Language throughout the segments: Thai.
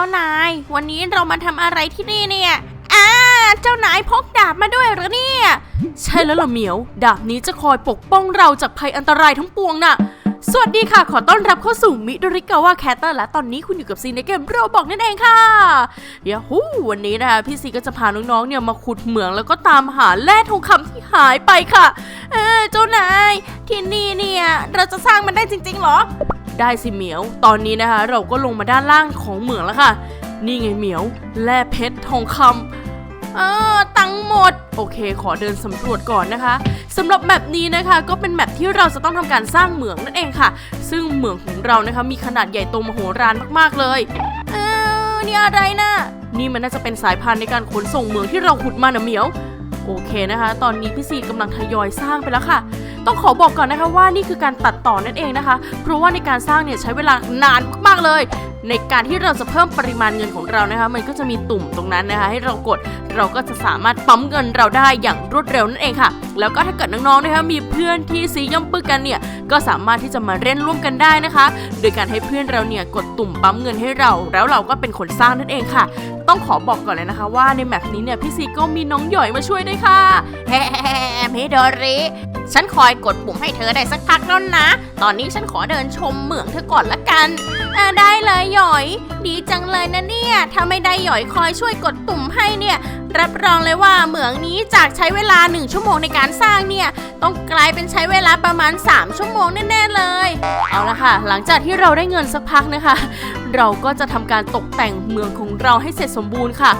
จ้านาย วันนี้เรามาทำอะไรที่นี่เนี่ยอ่าเจ้านายพกดาบมาด้วยหรือเนี่ย ใช่แล้วล่ะเหมียว ดาบนี้จะคอยปกป้องเราจากภัยอันตรายทั้งปวงน่ะ สวัสดีค่ะ ขอต้อนรับเข้าสู่มิดริกาว่าแคตเตอร์และตอนนี้คุณอยู่กับซีในเกมโรบอกนั่นเองค่ะยาฮูวันนี้นะคะพี่ซีก็จะพาน้องๆเนี่ยมาขุดเหมืองแล้วก็ตามหาแร่ทองคำที่หายไปค่ะ เออเจ้านายที่นี่เนี่ย เราจะสร้างมันได้จริงๆหรอ ได้สิเหมียว ตอนนี้นะคะเราก็ลงมาด้านล่างของเหมืองแล้วค่ะ นี่ไงเหมียวแร่เพชรทองคำเออตังหมด โอเค ขอเดินสำรวจก่อนนะคะสำหรับแมปนี้นะคะก็เป็นแมปที่เราจะต้องทำการสร้างเหมืองนั่นเองค่ะ ซึ่งเหมืองของเรานะคะมีขนาดใหญ่โตมโหฬารมากๆเลยเออนี่อะไรนะนี่มันน่าจะเป็นสายพานในการขนส่งเหมืองที่เราขุดมานะเหมียว โอเคนะคะ ตอนนี้พี่ซีกำลังทยอยสร้างไปแล้วค่ะ ต้องขอบอกก่อนนะคะว่านี่คือการตัดต่อนั่นเองนะคะ เพราะว่าในการสร้างเนี่ยใช้เวลานานมากๆเลย ในการที่เราจะเพิ่มปริมาณเงินของเรานะคะ มันก็จะมีตุ่มตรงนั้นนะคะ ให้เรากดเราก็จะสามารถปั๊มเงินเราได้อย่างรวดเร็วนั่นเองค่ะ แล้วก็ถ้าเกิดน้องๆนะคะมีเพื่อนที่ซีย่อมปึกกันเนี่ยก็สามารถที่จะมาเล่นร่วมกันได้นะคะ โดยการให้เพื่อนเราเนี่ยกดตุ่มปั๊มเงินให้เรา แล้วเราก็เป็นคนสร้างนั่นเองค่ะ ต้องขอบอกก่อนเลยนะคะ ว่าในแมปนี้เนี่ยพี่ซีก็มีน้องหย่อยมาช่วยด้วยค่ะแฮ่มิโดริฉันคอยกดปุ่มให้เธอได้สักพักแล้วนะ ตอนนี้ฉันขอเดินชมเหมืองเธอก่อนละกันได้เลยหย่อย ดีจังเลยนะเนี่ย ถ้าไม่ได้หย่อยคอยช่วยกดปุ่มให้เนี่ย รับรองเลยว่าเหมืองนี้จากใช้เวลา 1 ชั่วโมงในการสร้างเนี่ย ต้องกลายเป็นใช้เวลาประมาณ 3 ชั่วโมงแน่ๆเลย เอาละค่ะ หลังจากที่เราได้เงินสักพักนะคะ เราก็จะทำการตกแต่งเมืองของเราให้เสร็จสมบูรณ์ค่ะ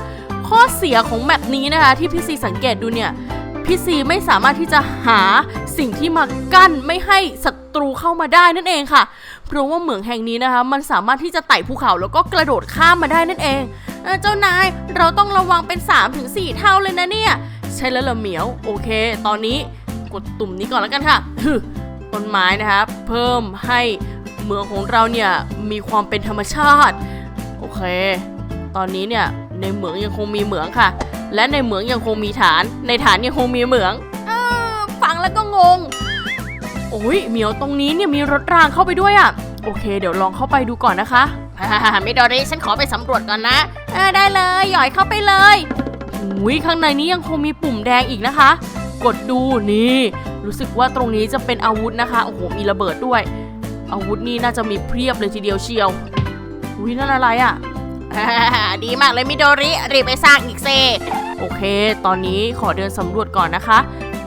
ข้อเสียของแมปนี้นะคะที่พี่ซีสังเกตดูเนี่ยพี่ซีไม่สามารถที่จะหาสิ่งที่มากั้นไม่ให้ศัตรูเข้ามาได้นั่นเองค่ะ เพราะว่าเหมืองแห่งนี้นะคะ มันสามารถที่จะไต่ภูเขาแล้วก็กระโดดข้ามมาได้นั่นเอง เจ้านายเราต้องระวังเป็น3-4เท่าเลยนะเนี่ย ใช่แล้วล่ะเหมียว โอเค ตอนนี้กดตุ่มนี้ก่อนแล้วกันค่ะฮึต้นไม้นะคะเพิ่มให้เมืองของเราเนี่ยมีความเป็นธรรมชาติ โอเค ตอนนี้เนี่ยในเหมืองยังคงมีเหมืองค่ะ และในเหมืองยังคงมีฐาน ในฐานยังคงมีเหมืองออฟังแล้วก็งง โอ้ยเหมียวตรงนี้เนี่ยมีรถรางเข้าไปด้วยอะ่ะ โอเค เดี๋ยวลองเข้าไปดูก่อนนะคะไมิโดริฉันขอไปสำรวจก่อนนะ เออได้เลยหยอยเข้าไปเลยอุ้ยข้างในนี้ยังคงมีปุ่มแดงอีกนะคะ กดดูนี่ รู้สึกว่าตรงนี้จะเป็นอาวุธนะคะโอ้โหมีระเบิดด้วย อาวุธนี่น่าจะมีเพียบเลยทีเดียวเชียวอุ้ยนั่นอะไรอะ่ะดีมากเลยมิโดริรีบไปสร้างอีกเซโอเค ตอนนี้ขอเดินสำรวจก่อนนะคะ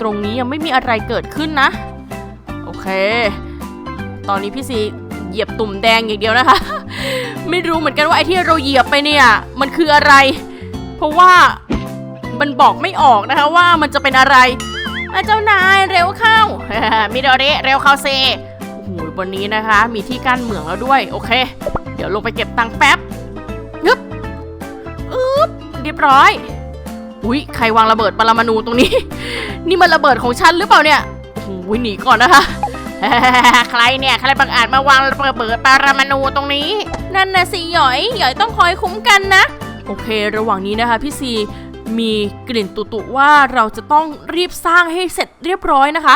ตรงนี้ยังไม่มีอะไรเกิดขึ้นนะ โอเค ตอนนี้พี่ซีเหยียบตุ่มแดงอย่างเดียวนะคะ ไม่รู้เหมือนกันว่าไอ้ที่เราเหยียบไปเนี่ย มันคืออะไร เพราะว่ามันบอกไม่ออกนะคะว่ามันจะเป็นอะไรอะเจ้านายเร็วเข้ามิโดริเร็วเข้าเซโอ้โหบนนี้นะคะ มีที่กั้นเหมืองแล้วด้วย โอเค เดี๋ยวลงไปเก็บตังค์แป๊บยึบอึ๊บเรียบร้อย อุ้ยใครวางระเบิดปรมาณูตรงนี้ นี่มันระเบิดของฉันหรือเปล่าเนี่ยโอ้โหหนีก่อนนะคะ ใครเนี่ย ใครบังอาจมาวางระเบิดปารามานูตรงนี้ นั่นนะสิหยอยหยอยต้องคอยคุ้มกันนะ โอเค ระหว่างนี้นะคะพี่ซีมีกลิ่นตุๆว่าเราจะต้องรีบสร้างให้เสร็จเรียบร้อยนะคะ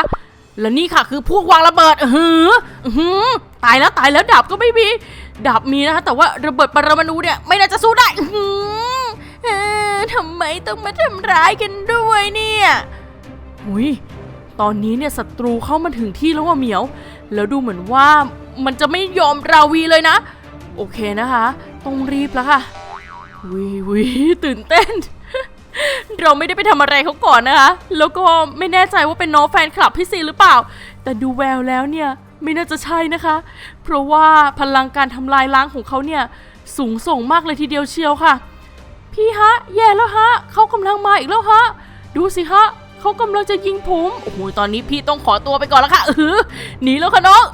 และนี่ค่ะคือพวกวางระเบิดอื้อหืออื้อหือตายแล้วตายแล้วดาบก็ไม่มีดาบมีนะคะแต่ว่าระเบิดปรมาณูเนี่ยไม่น่าจะสู้ได้อื้อหือเออทำไมต้องมาทำร้ายกันด้วยเนี่ยอุ้ย ตอนนี้เนี่ยศัตรูเข้ามาถึงที่แล้วว่าเหมียว แล้วดูเหมือนว่ามันจะไม่ยอมราวีเลยนะ โอเคนะคะ ต้องรีบแล้วค่ะวิวิตื่นเต้น เราไม่ได้ไปทำอะไรเขาก่อนนะคะ แล้วก็ไม่แน่ใจว่าเป็นน้องแฟนคลับพี่ซีหรือเปล่า แต่ดูแววแล้วเนี่ยไม่น่าจะใช่นะคะ เพราะว่าพลังการทำลายล้างของเขาเนี่ยสูงส่งมากเลยทีเดียวเชียวค่ะ พี่ฮะ แย่แล้วฮะ เขากำลังมาอีกแล้วฮะ ดูสิฮะ เขากำลังจะยิงผมโอ้โหตอนนี้พี่ต้องขอตัวไปก่อนแล้วค่ะเออหนีแล้วค่ะน้อง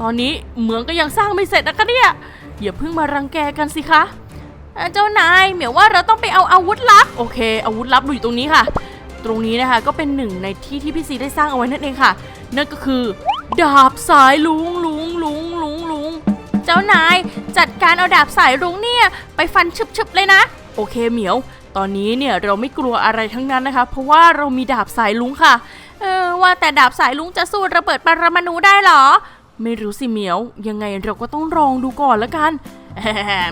ตอนนี้เหมืองก็ยังสร้างไม่เสร็จนะคะเนี่ยอย่าเพิ่งมารังแกกันสิคะเจ้านายเหมียวว่าเราต้องไปเอาอาวุธลับ โอเค อาวุธลับอยู่ตรงนี้ค่ะ ตรงนี้นะคะก็เป็นหนึ่งในที่ที่พี่ซีได้สร้างเอาไว้นั่นเองค่ะ นั่นก็คือ ดาบสายลุงลุงลุงลุงลุงเจ้านายจัดการเอาดาบสายรุ้งเนี่ย ไปฟันชึบๆเลยนะ โอเคเหมียว ตอนนี้เนี่ยเราไม่กลัวอะไรทั้งนั้นนะคะ เพราะว่าเรามีดาบสายลุงค่ะ เออว่าแต่ดาบสายลุงจะสู้ระเบิดปรมาณูได้เหรอ ไม่รู้สิเหมียว ยังไงเราก็ต้องลองดูก่อนละกัน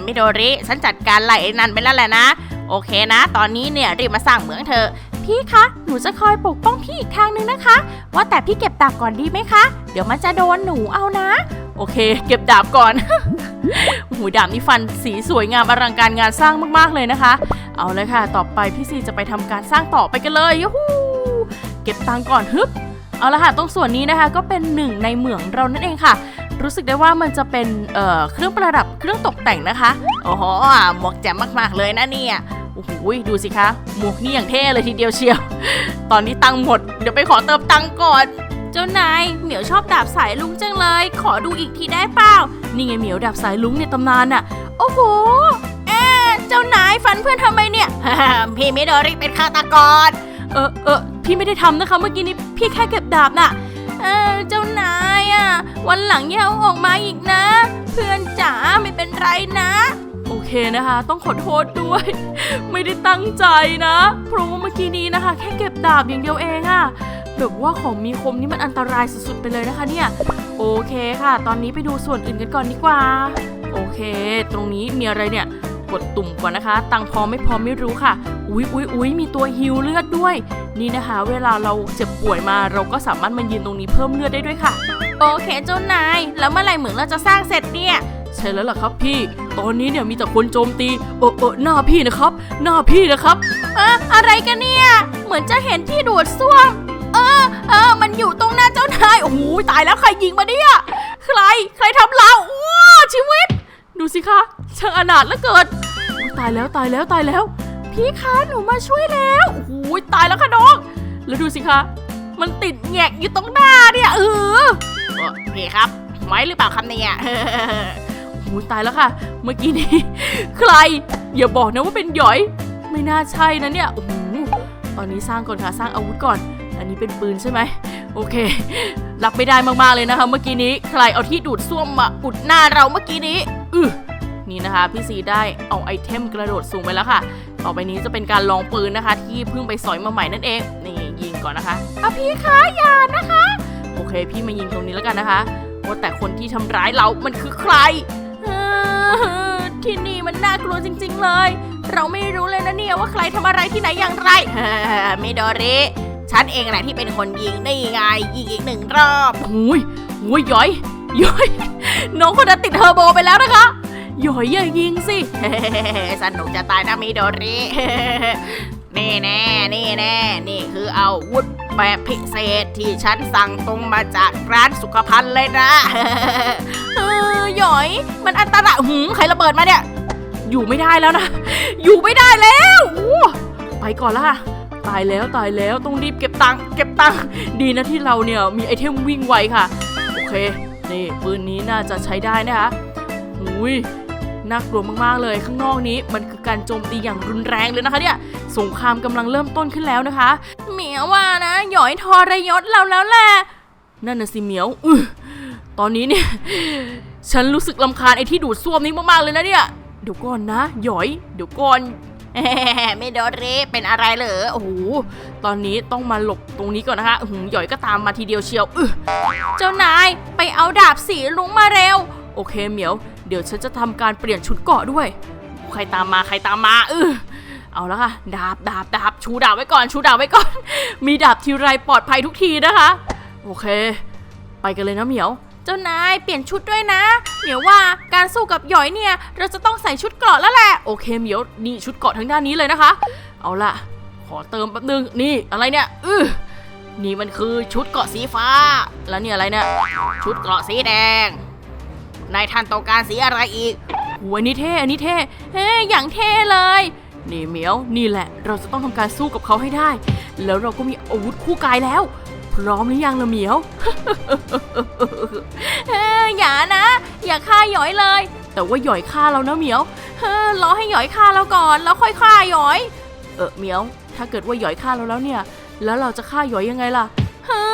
มิโดริ ฉันจัดการไหลนั่นไปแล้วแหละนะ โอเคนะ ตอนนี้เนี่ยรีบมาสร้างเหมืองเธอะพี่คะ หนูจะคอยปกป้องพี่อีกทางนึงนะคะ ว่าแต่พี่เก็บดาบก่อนดีไหมคะ เดี๋ยวมันจะโดนหนูเอานะ โอเค เก็บดาบก่อนหูดาบนี่ฟันสีสวยงามอลังการงานสร้างมากๆเลยนะคะ เอาเลยค่ะ ต่อไปพี่ซีจะไปทำการสร้างต่อไปกันเลยยูฮูเก็บตังก่อนฮึบเอาละค่ะตรงส่วนนี้นะคะก็เป็นหนึ่งในเหมืองเรานั่นเองค่ะ รู้สึกได้ว่ามันจะเป็นเเครื่องประดับเครื่องตกแต่งนะคะโอ้โหหมวกแจ่มมากๆเลยนะเนี่ยโอ้โหดูสิคะหมวกนี่อย่างเท่เลยทีเดียวเชียว ตอนนี้ตังหมดเดี๋ยวไปขอเติมตังก่อนเจ้านายเหมียวชอบดาบสายลุงจังเลย ขอดูอีกทีได้เปล่า นี่ไงเหมียวดับสายลุงในตำนานน่ะ โอ้โห พี่มิโดริเป็นฆาตกร เออเออพี่ไม่ได้ทำนะคะ เมื่อกี้นี้พี่แค่เก็บดาบน่ะ เออเจ้านายอะ วันหลังอย่าเอาออกมาอีกนะ เพื่อนจ๋าไม่เป็นไรนะ โอเคนะคะ ต้องขอโทษด้วย ไม่ได้ตั้งใจนะ เพราะว่าเมื่อกี้นี้นะคะ แค่เก็บดาบอย่างเดียวเองอะแบบว่าของมีคมนี่มันอันตรายสุดๆไปเลยนะคะเนี่ย โอเคค่ะ ตอนนี้ไปดูส่วนอื่นกันก่อนดีกว่า โอเค ตรงนี้มีอะไรเนี่ย กดตุ่มก่อนนะคะ ตังค์พอไม่พอไม่รู้ค่ะ อุ๊ยอุ๊ยอุ๊ยมีตัวฮิวเลือดด้วย นี่นะคะ เวลาเราเจ็บป่วยมา เราก็สามารถมายืนตรงนี้เพิ่มเลือดได้ด้วยค่ะ โอเคเจ้านาย แล้วเมื่อไหร่เหมืองเราจะสร้างเสร็จเนี่ยใช่แล้วล่ะครับพี่ ตอนนี้เนี่ยมีแต่คนโจมตีเออเออหน้าพี่นะครับ หน้าพี่นะครับเอะอะไรกันเนี่ย เหมือนจะเห็นที่ดูดซ่วม เออ เออ มันอยู่ตรงหน้าเจ้านาย โอ้โห ตายแล้วใครยิงมาเนี่ย ใคร ใครทำเราโอ้ชีวิต ดูสิคะช่างอนาถเหลือเกินอุ๊ยตายแล้วตายแล้วตายแล้ว พี่คะหนูมาช่วยแล้วโอ้โหตายแล้วค่ะน้อง แล้วดูสิคะ มันติดแงกอยู่ตรงหน้าเนี่ยเออเออพี่ครับไหวหรือเปล่าครับเนี่ยโอ้โหตายแล้วค่ะ เมื่อกี้นี้ ใคร อย่าบอกนะว่าเป็นหยอย ไม่น่าใช่นะเนี่ยโอ้โหตอนนี้สร้างก่อนค่ะสร้างอาวุธก่อน อันนี้เป็นปืนใช่ไหมโอเครับไม่ได้มากๆเลยนะคะ เมื่อกี้นี้ ใครเอาที่ดูดซ่วมมาอุดหน้าเราเมื่อกี้นี้อือ นี่นะคะพี่ซีได้เอาไอเทมกระโดดสูงไปแล้วค่ะ ต่อไปนี้จะเป็นการลองปืนนะคะ ที่เพิ่งไปสอยมาใหม่นั่นเองนี่ยิงก่อนนะคะอะพี่คะอย่านะคะ โอเค พี่มายิงตรงนี้แล้วกันนะคะว่าแต่คนที่ทำร้ายเรามันคือใครเออที่นี่มันน่ากลัวจริง ๆ เลย เราไม่รู้เลยนะเนี่ยว่าใครทำอะไรที่ไหนอย่างไรมิโดริฉันเองแหละที่เป็นคนยิงนี่ไงยิงอีกหนึ่งรอบหุยหุยย้อยย้อยน้องคนนั้นติดเทอร์โบไปแล้วนะคะ หยอยอย่ายิงสิสนุกจะตายนะมิโดรินี่แน่นี่แน่นี่คืออาวุธแบบพิเศษที่ฉันสั่งตรงมาจากร้านสุขภัณฑ์เลยนะเออหยอย มันอันตรายหืมใครระเบิดมาเนี่ย อยู่ไม่ได้แล้วนะ อยู่ไม่ได้แล้วไปก่อนละค่ะตายแล้วตายแล้วต้องรีบเก็บตังค์เก็บตังค์ดีนะที่เราเนี่ยมีไอเทมวิ่งไวค่ะ โอเค นี่ปืนนี้น่าจะใช้ได้นะคะหุย น่ากลัวมากๆเลยข้างนอกนี้มันคือการโจมตีอย่างรุนแรงเลยนะคะเนี่ยสงครามกำลังเริ่มต้นขึ้นแล้วนะคะเหมียวว่านะหยอยทรยศเราแล้วแหละนั่นน่ะสิเหมียวอตอนนี้เนี่ยฉันรู้สึกลำคาญไอ้ที่ดูดซ่วมนี้มากๆเลยนะเนี่ยเดี๋ยวก่อนนะหยอย เดี๋ยวก่อนไมิโดริเป็นอะไรเหรอโอ้โหตอนนี้ต้องมาหลบตรงนี้ก่อนนะคะหือหยอยก็ตามมาทีเดียวเชียวออเจ้านายไปเอาดาบสีลุงมาเร็ว โอเคเหมียว เดี๋ยวฉันจะทำการเปลี่ยนชุดเกาะด้วย ใครตามมาใครตามมาเออเอาล้วค่ะ ดาบดาบดาบชูดาบไว้ก่อนชูดาบไว้ก่อน มีดาบทีไรปลอดภัยทุกทีนะคะ โอเค ไปกันเลยนะเหมียว เจ้านายเปลี่ยนชุดด้วยนะ เหมียวว่าการสู้กับหยอยเนี่ย เราจะต้องใส่ชุดเกราะแล้วแหละ โอเคเหมียวนี่ชุดเกราะทั้งด้านนี้เลยนะคะ เอาล่ะ ขอเติมแป๊บนึงนี่อะไรเนี่ยอือนี่มันคือชุดเกราะสีฟ้า แล้วนี่อะไรเนี่ยชุดเกราะสีแดง นายท่านต้องการสีอะไรอีกหัวอันนี้เท่อันนี้เท่เฮ้ยอย่างเท่เลย นี่เหมียวนี่แหละ เราจะต้องทำการสู้กับเขาให้ได้ แล้วเราก็มีอาวุธคู่กายแล้ว พร้อมหรือยังละเหมียวเฮ้ยอย่านะ อย่าฆ่าหยอยเลย แต่ว่าหย่อยฆ่าเรานะเหมียวเฮ้ยรอให้หยอยฆ่าเราก่อนแล้วค่อยฆ่าหยอย เออเหมียว ถ้าเกิดว่าหย่อยฆ่าเราแล้วเนี่ย แล้วเราจะฆ่าหย่อยยังไงล่ะเฮ้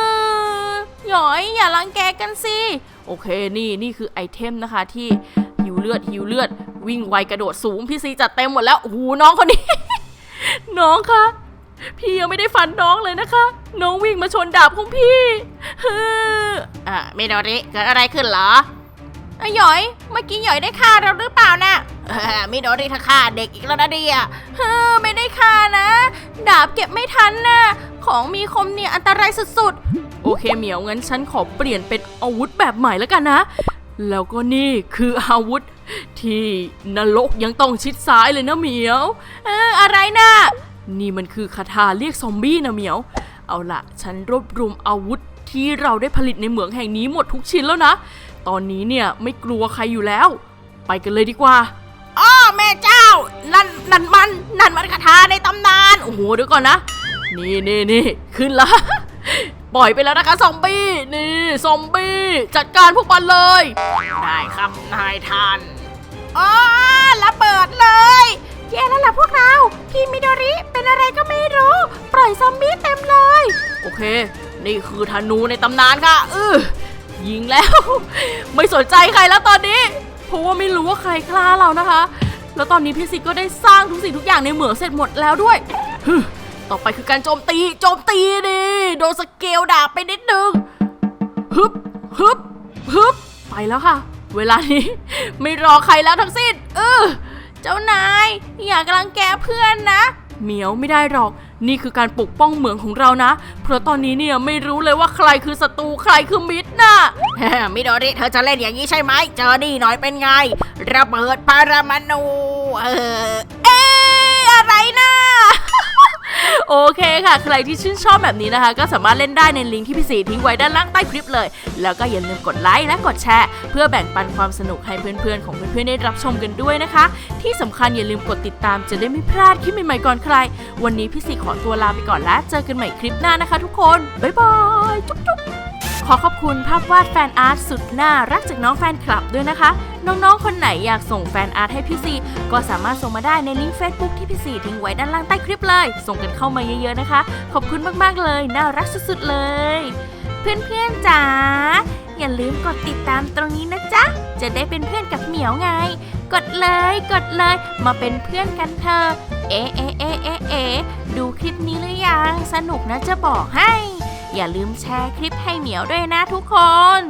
ยหยอยอย่ารังแกกันสิ โอเคนี่นี่คือไอเทมนะคะที่หิวเลือดหิวเลือด วิ่งไวกระโดดสูงพี่ซีจัดเต็มหมดแล้วโอ้โหน้องคนนี้ น้องคะพี่ยังไม่ได้ฟันน้องเลยนะคะ น้องวิ่งมาชนดาบของพี่เฮ้ออะมิโดริเกิดอะไรขึ้นเหรอหยอย เมื่อกี้หยอยได้ฆ่าเราหรือเปล่านะเออมิโดริถ้าฆ่าเด็กอีกแล้วนะเดียเฮ้อไม่ได้ฆ่านะ ดาบเก็บไม่ทันนะ ของมีคมเนี่ยอันตรายสุดโอเคเหมียวงั้นฉันขอเปลี่ยนเป็นอาวุธแบบใหม่แล้วกันนะ แล้วก็นี่คืออาวุธ ที่นรกยังต้องชิดซ้ายเลยนะเหมียวๆเอออะไรนะ นี่มันคือคาถาเรียกซอมบี้นะเหมียว เอาละฉันรวบรวมอาวุธที่เราได้ผลิตในเหมืองแห่งนี้หมดทุกชิ้นแล้วนะ ตอนนี้เนี่ยไม่กลัวใครอยู่แล้ว ไปกันเลยดีกว่าอ้อแม่เจ้า นั่นนั่นมัน นั่นมันคาถาในตำนาน โอ้โหเดี๋ยวก่อนนะ นี่นี่นี่ขึ้นละปล่อยไปแล้วนะคะซอมบี้นี่ซอมบี้จัดการพวกมันเลย ได้ครับนายท่านอ๋อระเบิดเลยแย่แล้วล่ะพวกเรา พี่มิโดริเป็นอะไรก็ไม่รู้ ปล่อยซอมบี้เต็มเลย โอเค นี่คือธนูในตำนานค่ะเออยิงแล้ว ไม่สนใจใครแล้วตอนนี้ เพราะว่าไม่รู้ว่าใครกล้าเรานะคะ แล้วตอนนี้พี่ซิกก็ได้สร้างทุกสิ่งทุกอย่างในเหมืองเสร็จหมดแล้วด้วยฮึ ต่อไปคือการโจมตี โจมตีดิโดนสเกลดาบไปนิดนึงฮึบฮึบฮึบไปแล้วค่ะ เวลานี้ไม่รอใครแล้วทั้งสิ้นเออเจ้านายอย่ากำลังแกเพื่อนนะเหมียวไม่ได้หรอก นี่คือการปกป้องเหมืองของเรานะ เพราะตอนนี้เนี่ยไม่รู้เลยว่าใครคือศัตรูใครคือมิตรน่ะมิโดริเธอจะเล่นอย่างนี้ใช่ไหมเจอนี่หน่อยเป็นไง ระเบิดปรามาณูเออเอ๊อะไรนะ โอเคค่ะ ใครที่ชื่นชอบแบบนี้นะคะ ก็สามารถเล่นได้ในลิงก์ที่พี่สีทิ้งไว้ด้านล่างใต้คลิปเลย แล้วก็อย่าลืมกดไลค์และกดแชร์ เพื่อแบ่งปันความสนุกให้เพื่อนๆ ของเพื่อนๆได้รับชมกันด้วยนะคะ ที่สำคัญอย่าลืมกดติดตามจะได้ไม่พลาดคลิปใหม่ๆก่อนใคร วันนี้พี่สีขอตัวลาไปก่อนแล้วเจอกันใหม่คลิปหน้านะคะ ทุกคนบ๊ายบายจุ๊บ อขอบคุณภาพวาดแฟนอาร์ตสุดน่ารักจากน้องแฟนคลับด้วยนะคะ น้องๆ คนไหนอยากส่งแฟนอาร์ตให้พี่ซีก็สามารถส่งมาได้ในลิงก์ Facebook ที่พี่ซีทิ้งไว้ด้านล่างใต้คลิปเลย ส่งกันเข้ามาเยอะๆนะคะ ขอบคุณมากๆเลยน่ารักสุดๆเลย เพื่อนๆจ๋าอย่าลืมกดติดตามตรงนี้นะจ๊ะจะได้เป็นเพื่อนกับเหมียวไง กดเลยกดเลย มาเป็นเพื่อนกันเถอะเอ๊ะเอ๊ะเอ๊ะเอ๊ะเอ๊ะดูคลิปนี้หรือยังสนุกนะจะบอกให้ อย่าลืมแชร์คลิปให้เหมียวด้วยนะทุกคน